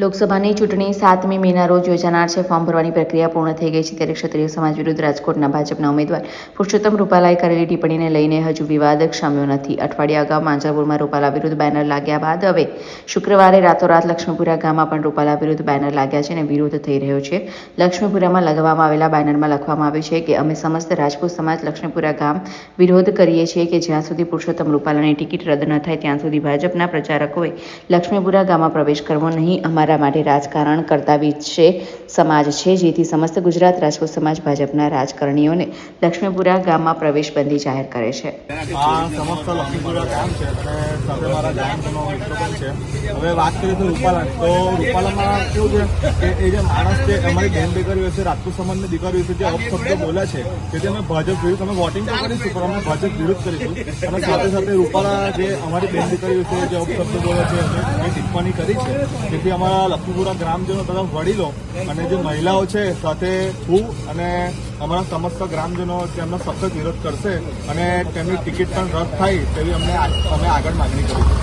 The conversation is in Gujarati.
લોકસભાની ચૂંટણી સાતમી મેના રોજ યોજાનાર છે. ફોર્મ ભરવાની પ્રક્રિયા પૂર્ણ થઈ ગઈ છે ત્યારે ક્ષત્રિય સમાજ વિરુદ્ધ રાજકોટના ભાજપના ઉમેદવાર પુરુષોત્તમ રૂપાલાએ કરેલી ટિપ્પણીને લઈને હજુ વિવાદ ક્ષમ્યો નથી. અઠવાડિયા અગાઉ માંજાપુરમાં રૂપાલા વિરુદ્ધ બેનર લાગ્યા બાદ હવે શુક્રવારે રાતોરાત લક્ષ્મીપુરા ગામમાં પણ રૂપાલા વિરુદ્ધ બેનર લાગ્યા છે અને વિરોધ થઈ રહ્યો છે. લક્ષ્મીપુરામાં લગાવવામાં આવેલા બેનરમાં લખવામાં આવ્યું છે કે અમે સમસ્ત રાજપૂત સમાજ લક્ષ્મીપુરા ગામ વિરોધ કરીએ છીએ કે જ્યાં સુધી પુરુષોત્તમ રૂપાલાની ટિકિટ રદ ન થાય ત્યાં સુધી ભાજપના પ્રચારકોએ લક્ષ્મીપુરા ગામમાં પ્રવેશ કરવો નહીં. અમારા માટે રાજકારણ કરતા વિશે સમાજ છે, જેથી સમસ્ત ગુજરાત રાજકોટ સમાજ ભાજપના રાજકારણીઓને લક્ષ્મીપુરા ગામમાં પ્રવેશબંધી જાહેર કરે છે. મારા ગામનો મિત્રો પણ છે. હવે વાત કરીએ તો રૂપાલાની. તો રૂપાલામાં કેવું છે કે એ જે માણસ છે, અમારી બેન દીકરીઓ છે, રાજપૂત સમાજની દીકરીઓ છે, જે અપશબ્દો બોલે છે તેથી અમે ભાજપ વિરુદ્ધ, અમે વોટિંગ તો કરીશું, પણ અમે ભાજપ વિરુદ્ધ કરીશું. અને સાથે સાથે રૂપાલા જે અમારી બેન દીકરીઓ છે, જે અપશબ્દો બોલે છે અમે ટિપ્પણી કરી છે તેથી અમારા લક્ષ્મીપુરા ગ્રામજનો તથા વડીલો અને જે મહિલાઓ છે, સાથે હું અને અમારા સમસ્ત ગ્રામજનો તેમનો સખત વિરોધ કરશે અને તેમની ટિકિટ પણ રદ થાય તેવી અમને અમે આગળ માંગણી કરીશું.